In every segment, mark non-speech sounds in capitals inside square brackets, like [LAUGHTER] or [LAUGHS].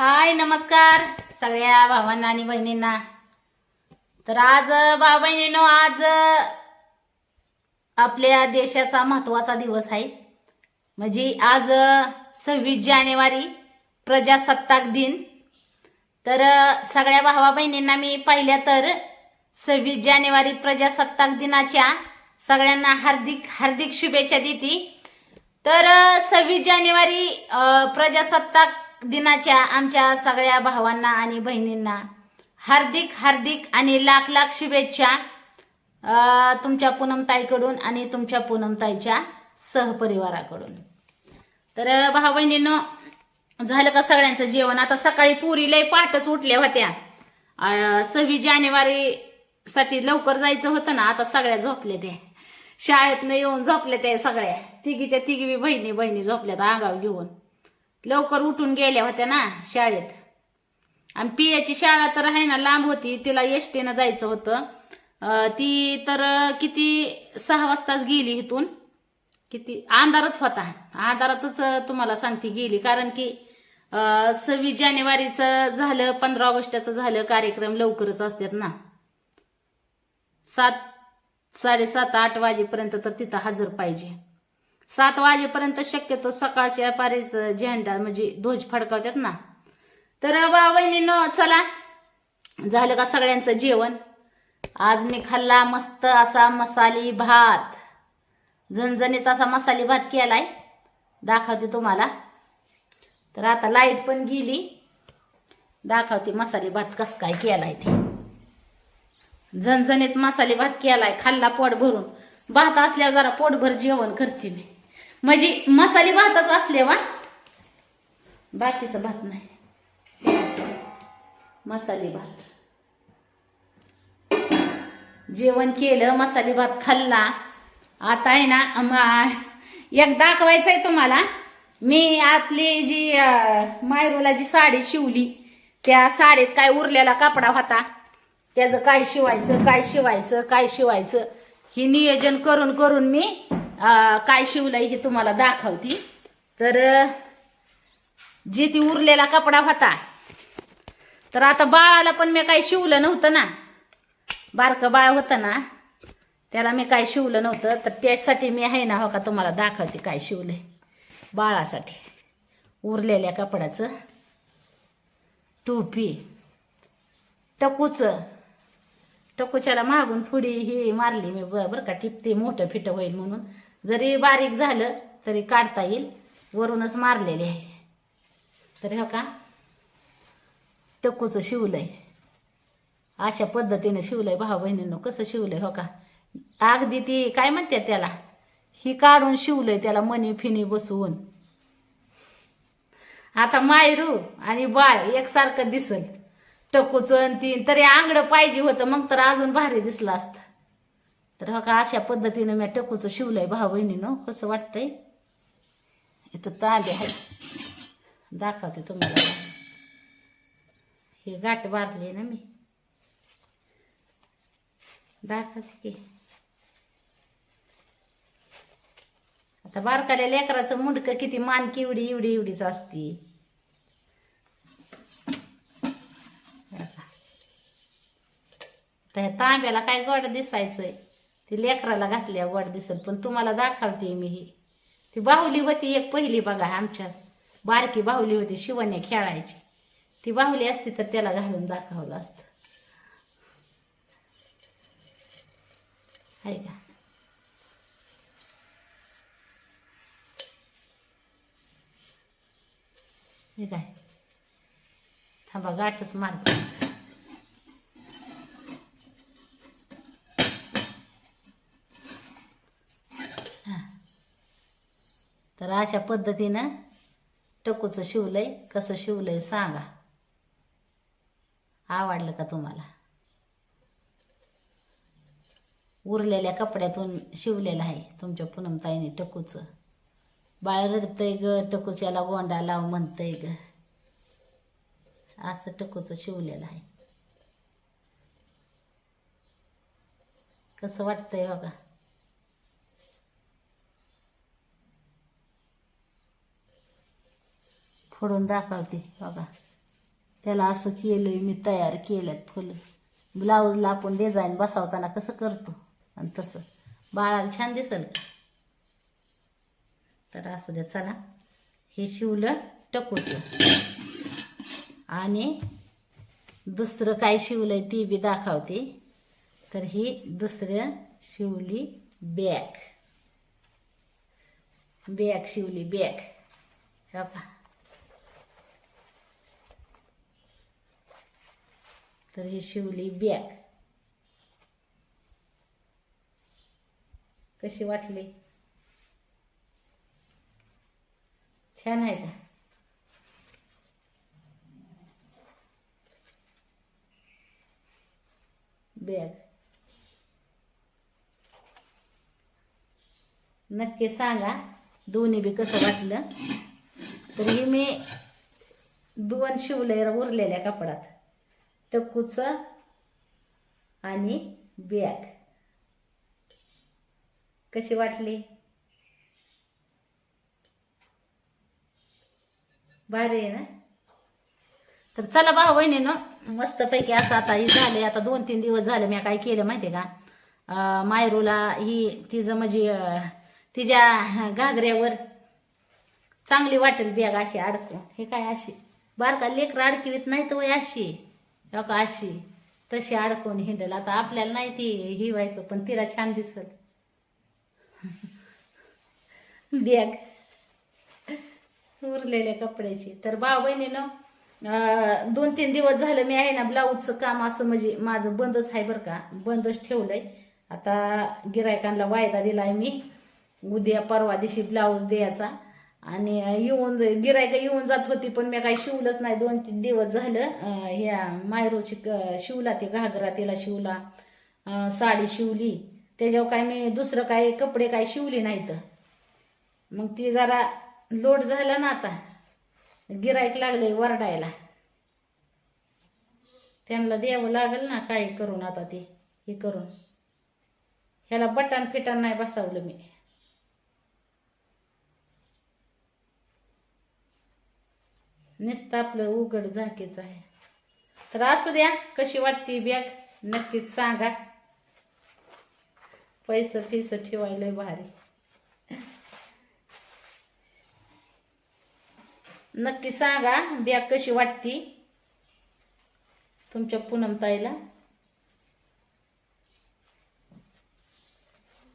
हाय नमस्कार सगळ्या भावांना आणि बहिणींना. तर आज भाऊ बहिणींनो आज आपल्या देशाचा महत्त्वाचा दिवस आहे. म्हणजे आज सव्वीस जानेवारी प्रजासत्ताक दिन. तर सगळ्या भावा बहिणींना मी पहिल्या तर सव्वीस जानेवारी प्रजासत्ताक दिनाच्या सगळ्यांना हार्दिक हार्दिक शुभेच्छा देते. तर सव्वीस जानेवारी प्रजासत्ताक दिनाच्या आमच्या सगळ्या भावांना आणि बहिणींना हार्दिक हार्दिक आणि लाख लाख शुभेच्छा तुमच्या पूनमताईकडून आणि तुमच्या पूनमताईच्या सहपरिवाराकडून. तर भाऊ बहिणींनो झालं का सगळ्यांचं जेवण? आता सकाळी पुरी लय पहाटच उठल्या होत्या. सव्वीस जानेवारी साठी लवकर जायचं होतं ना आता सगळ्या झोपल्या त्या. शाळेतनं येऊन झोपल्या त्या सगळ्या. तिघीच्या तिघी बहिणी बहिणी झोपल्यात आगाव घेऊन. लवकर उठून गेल्या होत्या ना शाळेत. आणि पियाची शाळा तर आहे ना लांब होती तिला एसटीनं जायचं होतं. ती तर किती सहा वाजताच गेली इथून. किती अंधारच होता. अंधारातच तुम्हाला सांगते गेली. कारण की सव्वीस जानेवारीचं झालं पंधरा ऑगस्टचं झालं कार्यक्रम लवकरच असतात ना. सात साडेसात आठ वाजेपर्यंत तर तिथं हजर पाहिजे. सात वाजेपर्यंत शक्यतो सकाळच्या पारीच झेंडा म्हणजे ध्वज फडकावतात ना. तर बा न चला. झालं का सगळ्यांचं जेवण? आज मी खाल्ला मस्त असा मसाली भात. झणझणीत असा मसाली भात केलाय. दाखवते तुम्हाला. तर आता लाइट पण गेली. दाखवते मसाली भात कस काय केलाय ते. झणझणीत मसाले भात केलाय खाल्ला पोट भरून. भात असल्या जरा पोटभर जेवण करते मी. म्हणजे मसाले भातच असले वा. बाकीचं भात नाही. मसाले भात. जेवण केलं मसाले भात खाल्ला. आता आहे ना म- एक दाखवायचंय तुम्हाला. मी आतली जी मायरूला जी साडी शिवली त्या साडीत काय उरलेला कापडा होता त्याचं काय शिवायचं काय शिवायचं काय शिवायचं हे नियोजन करून करून मी काय शिवलंय हे तुम्हाला दाखवते. तर जे ती उरलेला कपडा होता तर आता बाळाला पण मी काय शिवलं नव्हतं ना. बारकं बाळ होतं ना त्याला मी काय शिवलं नव्हतं. तर त्यासाठी मी आहे ना हो का तुम्हाला दाखवते काय शिवलंय बाळासाठी. उरलेल्या कपड्याचं टोपी टकूचं. टकूच्याला मागून थोडी ही मारली मी बरं का टिपते मोठं फिटं होईल म्हणून. जरी बारीक झालं तरी काढता येईल. वरूनच मारलेले आहे. तर हो का टकूचं शिवलंय. अशा पद्धतीने शिवलंय भाऊ बहिणींनो कसं शिवलंय हो का? अगदी ती काय म्हणते त्याला? ही काढून शिवलंय त्याला मनी फिनी बसवून. आता मायरू आणि बाळ एकसारखं दिसल. टकूचं आणि तीन तरी आंगडं पाहिजे होतं मग तर अजून भारी दिसलं असतं. तर हो का अशा पद्धतीनं मी टकूचं शिवलंय भाऊ बहिणीनं कसं वाटतंय? इथं तांबे आहे दाखवते तुम्हाला. हे गाठ बारली ना मी. दाखवते की. आता बारकाल्या लेकराचं मुंडकं किती मान किवडी एवढी एवढीच असती. त्या तांब्याला काय गोड दिसायचंय? ती लेकराला घातल्या गोड दिसल पण तुम्हाला दाखवते मी ही. ती बाहुली होती एक पहिली बघा आमच्या. बारकी बाहुली होती शिवण्या खेळायची. ती बाहुली असती तर त्याला घालून दाखवलं असतं. आहे का? हे काय? थांबा गाठच मारते. तर अशा पद्धतीनं टकूचं शिवलंय कसं शिवलंय सांगा. आवडलं का तुम्हाला? उरलेल्या कपड्यातून शिवलेलं आहे तुमच्या पूनमताईने टकूचं. बाळ रडतंय ग टकूच्याला गोंडा लाव म्हणतंय ग. असं टकूचं शिवलेलं आहे. कसं वाटतंय बघा. फोडून दाखवते बघा. त्याला असं केलं मी तयार केल्यात फुलं. ब्लाऊजला आपण डिझाईन बसवताना कसं करतो? आणि तसं. बाळाला छान दिसल का? तर असं द्या चला. हे शिवलं टकूचं. आणि दुसरं काय शिवलंय ती बी दाखवते. तर ही दुसरं शिवली बॅग. बॅग शिवली बॅग. हो का तर ही शिवली बॅग. कशी वाटली? छान आहे का? बॅग. नक्की सांगा दोन्ही बी कसं वाटलं? तर हे मी दोन शिवले उरलेल्या कपडात टक्कूचं आणि बॅग कशी वाटली? भारी आहे ना? तर चला भाऊ बहिणीनं मस्तपैकी असं आता हे झाले आता दोन तीन दिवस झाले मी काय केलं माहिती आहे का मायरूला ही तिचं म्हणजे तिच्या घागऱ्यावर चांगली वाटेल बॅग अशी अडकून. हे काय अशी? बारका लेकर अडकिवीत नाही तर वय अशी. हो का अशी तशी अडकून हिंडल. आता आपल्याला नाही ती हिवायचं पण तिला छान दिसल. बॅग. उरलेल्या कपड्याची. तर भाऊ बहिणीनं दोन तीन दिवस झालं मी आहे ना ब्लाऊजचं काम असं म्हणजे माझं बंदच आहे बरं का. बंदच ठेवलंय. आता गिरायकांना वायदा दिलाय मी. उद्या परवा दिवशी ब्लाऊज द्यायचा. आणि येऊन गिरायक येऊन जात होती पण मी काही शिवलंच नाही. दोन तीन दिवस झालं ह्या मायरोची क- शिवला ते घागरा तिला शिवला. साडी शिवली. त्याच्यावर काय मी दुसरं काय कपडे काय शिवले नाहीत. मग ती जरा लोड झाला ना आता. गिरायक लागले वरडायला. त्यांना द्यावं लागेल ना काय करून आता ते हे करून. ह्याला बटन फिटन नाही बसवलं मी. नुसतं आपलं उघड झाकीच आहे. तर असू द्या कशी वाटते बॅग नक्कीच सांगा. पैसे फिस ठेवायला भारी. नक्की सांगा बॅग कशी वाटती? तुमच्या पूनमताईला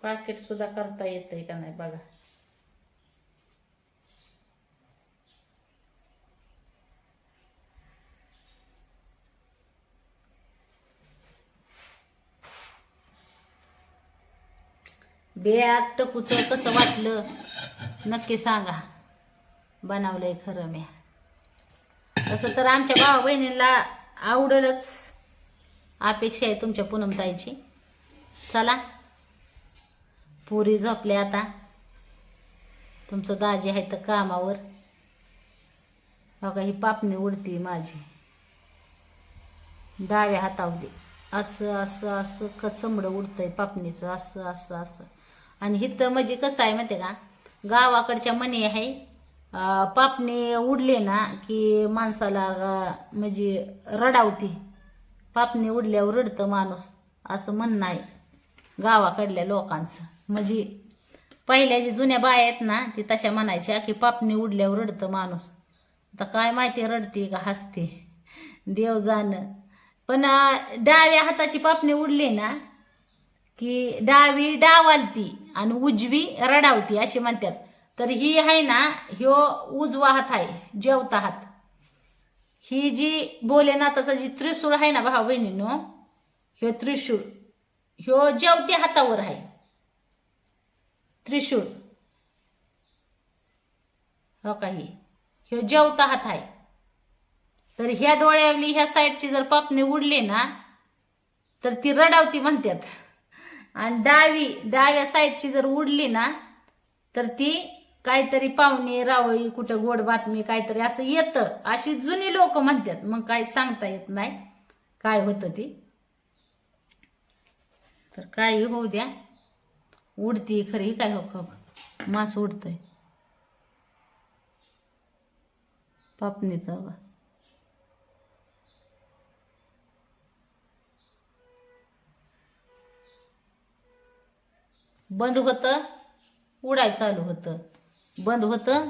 पाकिट सुद्धा करता येतंय का नाही बघा. बॅग टकूचं कसं वाटलं? नक्की सांगा. बनवलंय खरं म्या. तसं तर आमच्या भावा बहिणीला आवडेलच अपेक्षा आहे तुमच्या पूनमताईची चला. पुरी झोपले आता. तुमचं दाजी आहे तर कामावर. बघा ही पापणी उडती माझी. डाव्या हातावली. असं असं असं कचमडं उडतंय पापणीचं. असं असं असं. आणि हिथं म्हणजे कसं आहे माहिती का? गावाकडच्या मनी आहे अं, पापणी उडले ना की माणसाला म्हणजे रडावती. पापणी उडल्यावर रडतं माणूस. असं म्हणणं आहे गावाकडल्या लोकांचं. म्हणजे पहिल्या जी जुन्या बाया आहेत ना ती तशा म्हणायच्या की पापणी उडल्यावर रडतं माणूस. आता काय माहिती रडते का हसते. देव जाणं. पण डाव्या हाताची पापणी उडली ना की डावी डावालती आणि उजवी रडावती अशी म्हणतात. तर ही आहे ना ह्यो उजवा हात आहे जेवता हात. ही जी भोलेनाथाचा जी त्रिशूळ आहे ना भाऊ बहिणीनो ह्यो त्रिशूळ ह्यो जेवत्या हातावर आहे. त्रिशूळ. हो काही ह्यो जेवता हात आहे. तर ह्या डोळ्यावली ह्या साईडची जर पापणी उडली ना तर ती रडावती म्हणतात. आणि डावी डाव्या साईडची जर उडली ना तर ती काहीतरी पाहुणे रावळी कुठं गोड बातमी काहीतरी असं येतं. अशी जुनी लोक म्हणतात. मग काय सांगता येत नाही. काय होतं ती? तर काही होऊ द्या. उडती खरी काय हो हो मास उडतंय. पापणीचं हो बघा बंद होतं उडाय चालू होतं. बंद होतं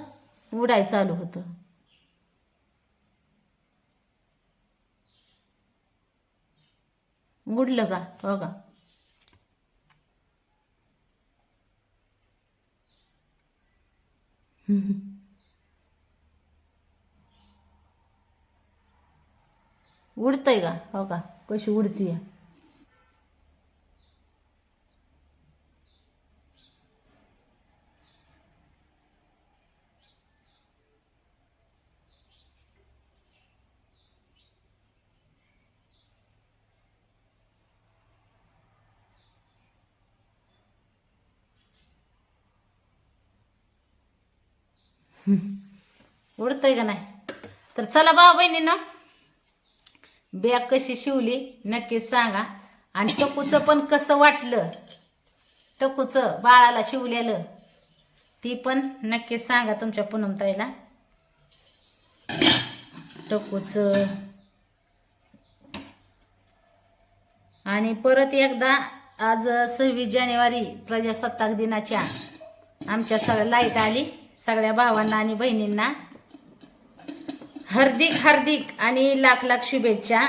उडाय चालू होतं. उडलं का? हो का? [LAUGHS] उडतंय का? हो का? कशी उडतीय? उडतंय का नाही? तर चला भाऊ बहिणीनं बॅग कशी शिवली नक्कीच सांगा. आणि टकूचं पण कसं वाटलं टकूचं बाळाला शिवलेलं ती पण नक्कीच सांगा तुमच्या पूनमताईला. टकूचं. आणि परत एकदा आज सव्वीस जानेवारी प्रजासत्ताक दिनाच्या आमच्या सगळ्या लाइट आली सगळ्या भावांना आणि बहिणींना. हार्दिक हार्दिक आणि लाख लाख शुभेच्छा.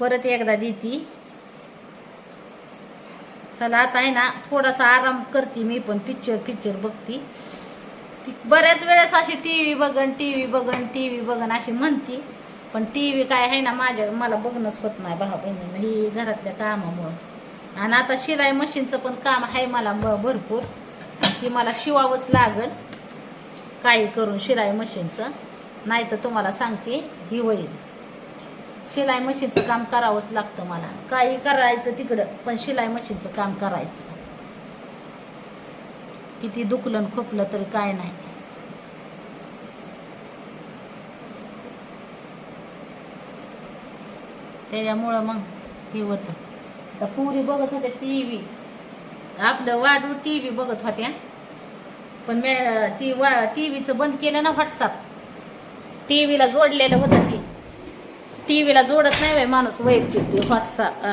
परत एकदा देती. चला आता आहे ना थोडासा आराम करते मी पण पिक्चर पिक्चर बघती. ती बऱ्याच वेळेस अशी टी व्ही बघन टी व्ही बघन टी व्ही बघन अशी म्हणती. पण टी व्ही काय आहे ना माझ्या मला बघणंच होत नाही भावा बहिणी ही म्हणजे घरातल्या कामामुळं. आणि आता शिलाई मशीनचं पण काम आहे मला भरपूर. ती मला शिवावंच लागल काही करून शिलाई मशीनचं. नाही तर तुम्हाला सांगते ही होईल शिलाई मशीनचं काम करावंच लागतं मला. काही करायचं तिकडं पण शिलाई मशीनचं काम करायचं. किती दुखलं खोपलं तरी काय नाही. त्याच्यामुळं मग हे होतं. आता पुरी बघत होत्या टी व्ही आपलं वाढू टी व्ही बघत होत्या. पण मी ती वा टी व्हीचं बंद केलं ना व्हॉट्सअप. टी व्हीला जोडलेलं होतं ती. टी व्हीला जोडत नाही वय माणूस वैयक्तिक ते व्हॉट्सअप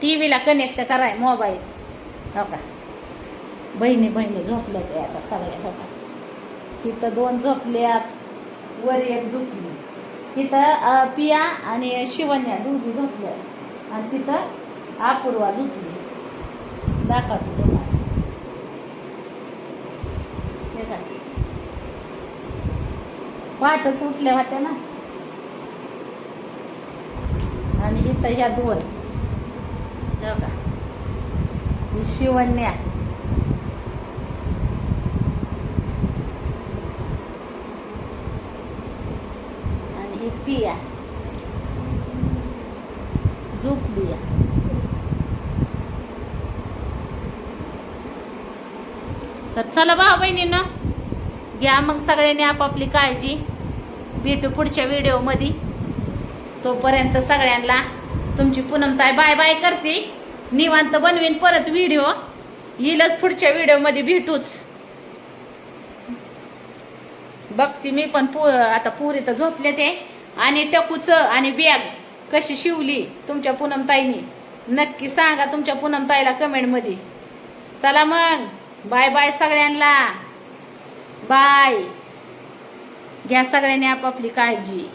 टी व्हीला कनेक्ट कराय मोबाईल हो का? बहिणी बहिणी झोपल्या ते आता सगळ्या हो का? इथं दोन झोपल्यात वर एक झोपली. तिथं पिया आणि शिवण्या दोघी झोपल्या आणि तिथं अपूर्वा झोपली. दाखवतो तुम्हाला हे काय पाठच उठल्या होत्या ना. आणि इथं ह्या दोन. हो ही शिवण्या. आणि ही पिया. झोपली तर चला भाऊ बहिणीनं घ्या मग सगळ्यांनी आपापली काळजी. भेटू पुढच्या व्हिडिओमध्ये तोपर्यंत सगळ्यांना तुमची पूनमताई बाय बाय करते. निवांत बनवीन परत व्हिडिओ येईलच पुढच्या व्हिडिओमध्ये भेटूच. बघते मी पण पो आता पुरी तर झोपले ते. आणि टकूचं आणि बॅग कशी शिवली तुमच्या पूनमताईनी. नक्की सांगा तुमच्या पूनमताईला कमेंटमध्ये चला मग. बाय बाय सगळ्यांना. बाय. घ्या सगळ्यांनी आपापली काळजी.